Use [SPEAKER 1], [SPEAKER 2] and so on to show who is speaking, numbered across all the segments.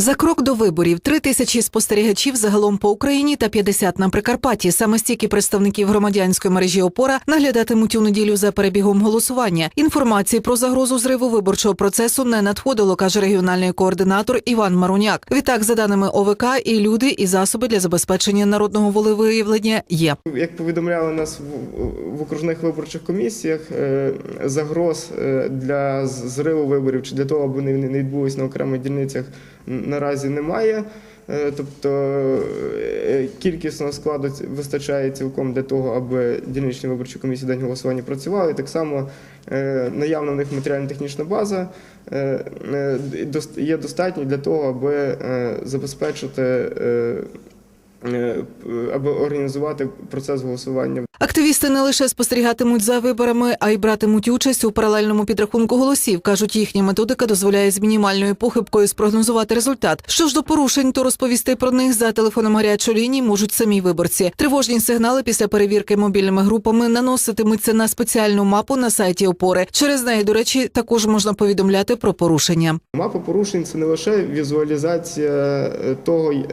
[SPEAKER 1] За крок до виборів три тисячі спостерігачів загалом по Україні та 50 на Прикарпатті. Саме стільки представників громадянської мережі опора наглядатимуть у неділю за перебігом голосування. Інформації про загрозу зриву виборчого процесу не надходило, каже регіональний координатор Іван Маруняк. Відтак, за даними ОВК, і люди, і засоби для забезпечення народного волевиявлення є.
[SPEAKER 2] Як повідомляли нас в, окружних виборчих комісіях, е, загроз е, для зриву виборів чи для того, аби вони не відбулись на окремих дільницях, наразі немає. Е, Тобто е, кількісного складу вистачає цілком для того, аби дільничні виборчі комісії день голосування працювали. Так само е, наявна в них матеріально-технічна база є достатньою для того, аби забезпечити. Е, аби організувати процес голосування.
[SPEAKER 1] Активісти не лише спостерігатимуть за виборами, а й братимуть участь у паралельному підрахунку голосів. кажуть, їхня методика дозволяє з мінімальною похибкою спрогнозувати результат. Що ж до порушень, то розповісти про них за телефоном гарячої лінії можуть самі виборці. Тривожні сигнали після перевірки мобільними групами наноситимуться на спеціальну мапу на сайті опори. Через неї, до речі, також можна повідомляти про порушення.
[SPEAKER 2] Мапа порушень це не лише візуалізація е, того, е,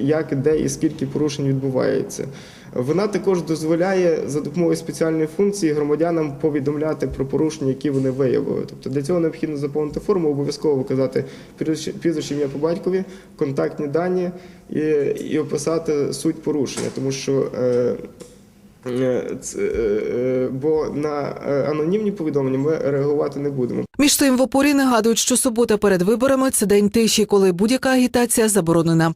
[SPEAKER 2] як, де і скільки порушень відбувається. Вона також дозволяє за допомогою спеціальної функції громадянам повідомляти про порушення, які вони виявили. Тобто для цього необхідно заповнити форму, обов'язково вказати прізвище- ім'я по батькові, контактні дані і, і описати суть порушення, тому що. е, е, е, е, Бо на анонімні повідомлення ми реагувати не будемо.
[SPEAKER 1] Між тим в опорі нагадують, що субота перед виборами це день тиші, коли будь-яка агітація заборонена.